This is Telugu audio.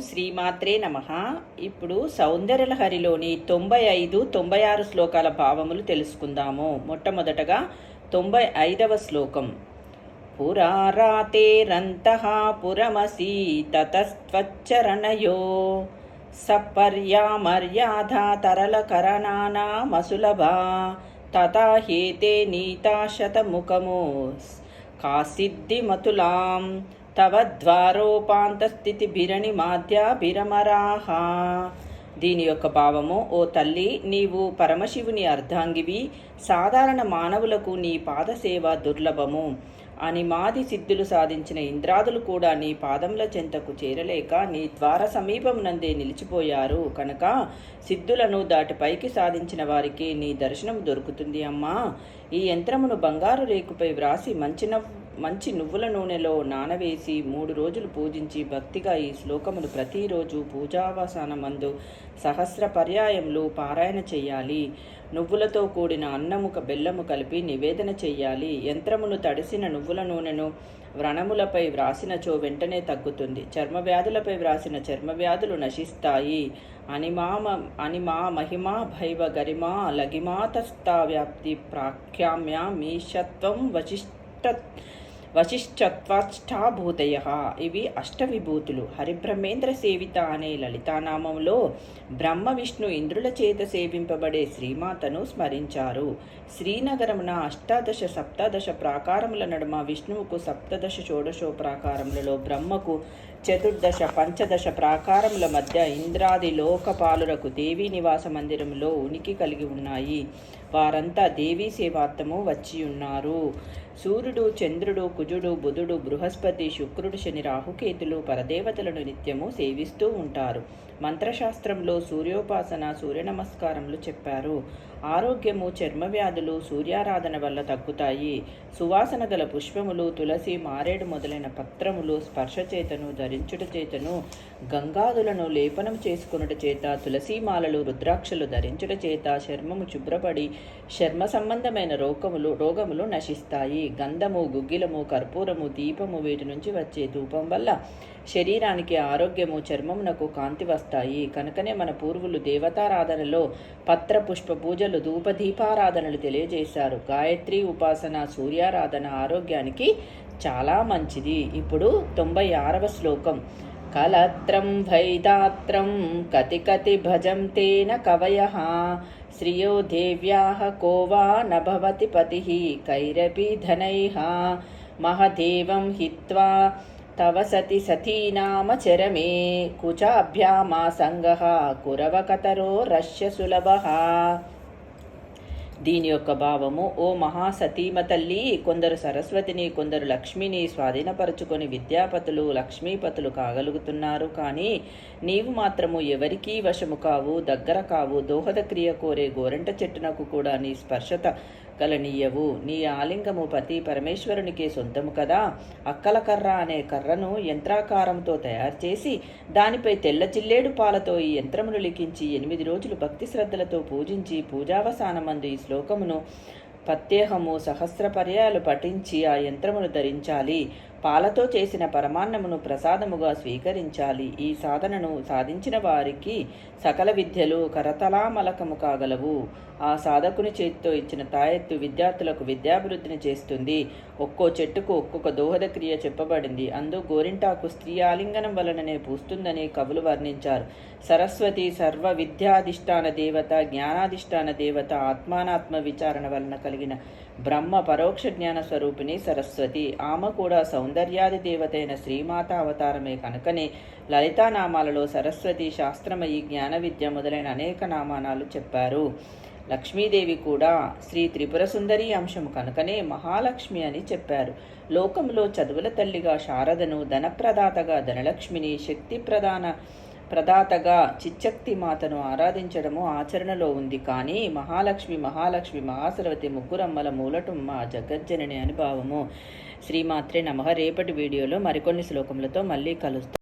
శ్రీమాత్రే నమ. ఇప్పుడు సౌందర్యలహరిలోని తొంభై ఐదు తొంభై ఆరు శ్లోకాల భావములు తెలుసుకుందాము. మొట్టమొదటగా తొంభై ఐదవ శ్లోకం పురారాతేరంతః పురమసి తతస్త్వచ్చరణయో. సపర్యామర్యాదా తరలకరణానామసులభా తథా హేతే నీతా కాసిద్ధిమతులాం తవ ద్వారోపాంతస్థితి బిరణి దీని యొక్క భావము ఓ తల్లి నీవు పరమశివుని అర్ధాంగివి సాధారణ మానవులకు నీ పాదసేవ దుర్లభము. అని మాది సిద్ధులు సాధించిన ఇంద్రాదులు కూడా నీ పాదముల చెంతకు చేరలేక నీ ద్వార సమీపమునందే నిలిచిపోయారు. కనుక సిద్ధులను దాటి పైకి సాధించిన వారికి నీ దర్శనం దొరుకుతుంది అమ్మా. ఈ యంత్రమును బంగారు రేకుపై వ్రాసి మంచి నవ్ మంచి నువ్వుల నూనెలో నానవేసి మూడు రోజులు పూజించి భక్తిగా ఈ శ్లోకమును ప్రతిరోజు పూజావసానమందు సహస్ర పర్యాయములు పారాయణ చేయాలి. నువ్వులతో కూడిన అన్నము బెల్లము కలిపి నివేదన చేయాలి. యంత్రమును తడిసిన నువ్వు నువ్వుల నూనెను వ్రణములపై వ్రాసినచో వెంటనే తగ్గుతుంది. చర్మ వ్యాధులపై వ్రాసిన చర్మ వ్యాధులు నశిస్తాయి అనిమామ అనిమా మహిమా భైవ గరిమా లగిమాతస్థా వ్యాప్తి ప్రాఖ్యామ్య మీషత్వం వశిష్ట వశిష్ఠత్వాష్టాభూతయ ఇవి అష్టవిభూతులు. హరిబ్రహ్మేంద్ర సేవిత అనే లలితానామంలో బ్రహ్మ విష్ణు ఇంద్రుల చేత సేవింపబడే శ్రీమాతను స్మరించారు. శ్రీనగరమున అష్టాదశ సప్తాదశ ప్రాకారముల నడుమ విష్ణువుకు సప్తదశ షోడశో ప్రాకారములలో బ్రహ్మకు చతుర్దశ పంచదశ ప్రాకారముల మధ్య ఇంద్రాది లోకపాలురకు దేవీ నివాస మందిరంలో ఉనికి కలిగి ఉన్నాయి. వారంతా దేవీ సేవార్థము వచ్చి ఉన్నారు సూర్యుడు చంద్రుడు కుజుడు బుధుడు బృహస్పతి శుక్రుడు శని రాహుకేతులు పరదేవతలను నిత్యము సేవిస్తూ ఉంటారు. మంత్రశాస్త్రంలో సూర్యోపాసన సూర్య నమస్కారములు చెప్పారు. ఆరోగ్యము చర్మ వ్యాధులు సూర్యారాధన వల్ల తగ్గుతాయి. సువాసన గల పుష్పములు తులసి మారేడు మొదలైన పత్రములు స్పర్శ చేతను ధరించుట చేతను గంగాదులను లేపనం చేసుకునుట చేత తులసీమాలలు రుద్రాక్షలు ధరించుట చేత చర్మము శుభ్రపడి చర్మ సంబంధమైన రోగములు రోగములు నశిస్తాయి. గంధము గుగ్గిలము కర్పూరము దీపము వీటి నుంచి వచ్చే ధూపం వల్ల శరీరానికి ఆరోగ్యము చర్మమునకు కాంతి వస్తాయి. కనుకనే మన పూర్వులు దేవతారాధనలో పత్ర పుష్ప పూజలు ధూప దీపారాధనలు తెలియజేశారు. గాయత్రి ఉపాసన సూర్యారాధన ఆరోగ్యానికి చాలా మంచిది. ఇప్పుడు తొంభై ఆరవ శ్లోకం. కలత్రం వైదాత్రం కతి కతి భజం తేన కవయ. శ్రియో దేవ్యా కో వా నభవతి పతి కైరపి ధనై. మహదేవం హిత్వా తవ సతి సతీనామ చరమే. కుచాభ్యామాసంగ కురవకతరో రష్య సులభ. దీని యొక్క భావము ఓ మహాసతీమ తల్లి కొందరు సరస్వతిని కొందరు లక్ష్మిని స్వాధీనపరుచుకొని విద్యాపతులు లక్ష్మీపతులు కాగలుగుతున్నారు. కానీ నీవు మాత్రము ఎవరికీ వశము కావు దగ్గర కావు. దోహద క్రియ కోరే గోరంట చెట్టునకు కూడా నీ స్పర్శత కలనీయవు నీ ఆలింగము పతి పరమేశ్వరునికి సొంతము కదా. అక్కల కర్ర అనే కర్రను యంత్రాకారంతో తయారు చేసి దానిపై తెల్ల చిల్లేడు పాలతో ఈ యంత్రమును లిఖించి ఎనిమిది రోజులు భక్తి శ్రద్ధలతో పూజించి పూజావసానమందు ఈ శ్లోకమును ప్రత్యేహము సహస్ర పర్యాలు పఠించి ఆ యంత్రమును ధరించాలి. పాలతో చేసిన పరమాన్నమును ప్రసాదముగా స్వీకరించాలి. ఈ సాధనను సాధించిన వారికి సకల విద్యలు కరతలామలకము కాగలవు. ఆ సాధకుని చేతితో ఇచ్చిన తాయెత్తు విద్యార్థులకు విద్యాభివృద్ధిని చేస్తుంది. ఒక్కో చెట్టుకు ఒక్కొక్క దోహద క్రియ చెప్పబడింది. అందు గోరింటాకు స్త్రీ ఆలింగనం వలననే పూస్తుందని కవులు వర్ణించారు. సరస్వతి సర్వ విద్యాధిష్టాన దేవత జ్ఞానాధిష్టాన దేవత ఆత్మానాత్మ విచారణ వలన కలిగిన బ్రహ్మ పరోక్ష జ్ఞాన స్వరూపిణి సరస్వతి. ఆమె కూడా సౌందర్యాది దేవతైన శ్రీమాత అవతారమే కనుకనే లలితా నామాలలో సరస్వతి శాస్త్రమయి జ్ఞాన విద్య మొదలైన అనేక నామానాలు చెప్పారు. లక్ష్మీదేవి కూడా శ్రీ త్రిపుర సుందరి అంశము కనుకనే మహాలక్ష్మి అని చెప్పారు. లోకంలో చదువుల తల్లిగా శారదను ధనప్రదాతగా ధనలక్ష్మిని శక్తి ప్రధాన ప్రదాతగా చిచ్చక్తి మాతను ఆరాధించడము ఆచరణలో ఉంది. కానీ మహాలక్ష్మి మహాలక్ష్మి మహాసరవతి ముగ్గురమ్మల మూలటుమ్మ జగజ్జనని అని భావము శ్రీమాత్రే నమః. రేపటి వీడియోలో మరికొన్ని శ్లోకములతో మళ్ళీ కలుస్తాం.